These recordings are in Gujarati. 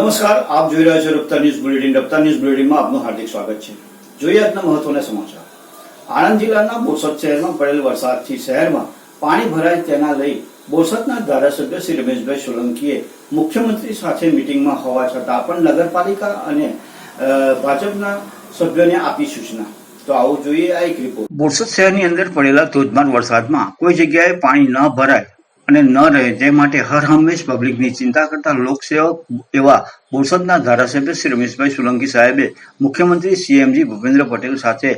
નમસ્કાર, આપ જોઈ રહ્યા છો Raftaar news bulletin. Raftaar news બુલેટિનમાં આપનું હાર્દિક સ્વાગત છે. જોઈએ આજના મહત્વના સમાચાર. આણંદ જિલ્લાના બોરસદ શહેરમાં પડેલ વરસાદથી શહેરમાં પાણી ભરાય તેના લઈ બોરસદના ધારાસભ્ય શ્રી રમેશભાઈ સોલંકીએ મુખ્યમંત્રી સાથે મિટિંગમાં હોવા છતાં પણ નગરપાલિકા અને ભાજપના સભ્યોને આપી સૂચના. તો આવું જોઈએ આ એક રિપોર્ટ બોરસદ શહેરની અંદર પડેલા ધોધમાર વરસાદમાં કોઈ જગ્યાએ પાણી ન ભરાય અને ન રહે તે માટે હર હંમેશ પબ્લિકની ચિંતા કરતા લોકસેવક એવા બોરસદના ધારાસભ્ય શ્રી રમેશભાઈ સોલંકી સાહેબે મુખ્યમંત્રી સીએમજી ભૂપેન્દ્ર પટેલ સાથે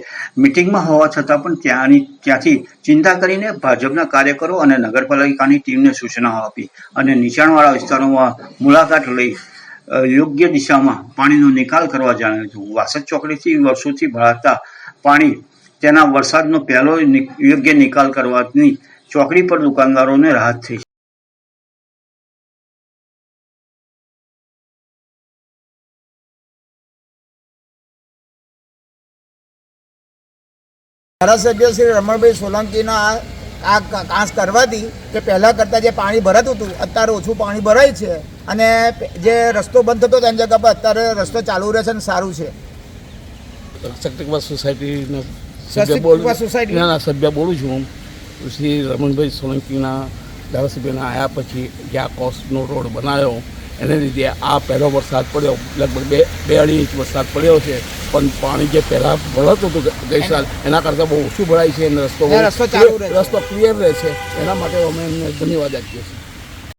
મિટિંગમાં હોવા છતાં પણ ત્યાંની ત્યાંથી ચિંતા કરીને ભાજપના કાર્યકરો અને નગરપાલિકાની ટીમને સૂચનાઓ આપી અને નીચાણવાળા વિસ્તારોમાં મુલાકાત લઈ યોગ્ય દિશામાં પાણીનો નિકાલ કરવા જણાવ્યું હતું. વાસદ ચોકડીથી વર્ષોથી ભરાતા પાણી, તેના વરસાદનો પહેલો યોગ્ય નિકાલ કરવાની ચોકડી પર દુકાનદારોને રાહત થઈ ધારાસભ્ય શ્રી રમણભાઈ સોલંકીના આ કાંસ કરવાથી કે પહેલાં કરતાં જે પાણી ભરાતું હતું અત્યારે ઓછું પાણી ભરાય છે અને જે રસ્તો બંધ થતો તેની જગ્યા પર અત્યારે રસ્તો ચાલુ રહે છે અને સારું છે. સોસાયટીના બોલું સોસાયટી? સભ્ય બોલું છું હું. શ્રી રમણભાઈ સોલંકીના ધારાસભ્યના આવ્યા પછી જે આ કોસ્ટનો રોડ બનાવ્યો એને લીધે આ પહેલો વરસાદ પડ્યો લગભગ બે બે અઢી ઇંચ વરસાદ પડ્યો છે. પણ પાણી જે પહેલાં ભરાતું હતું ગ- ગઈ સાલ એના કરતાં બહુ ઓછું ભરાય છે અને રસ્તો. રસ્તો ક્લિયર રહે છે. એના માટે અમે એમને ધન્યવાદ આપીએ છીએ.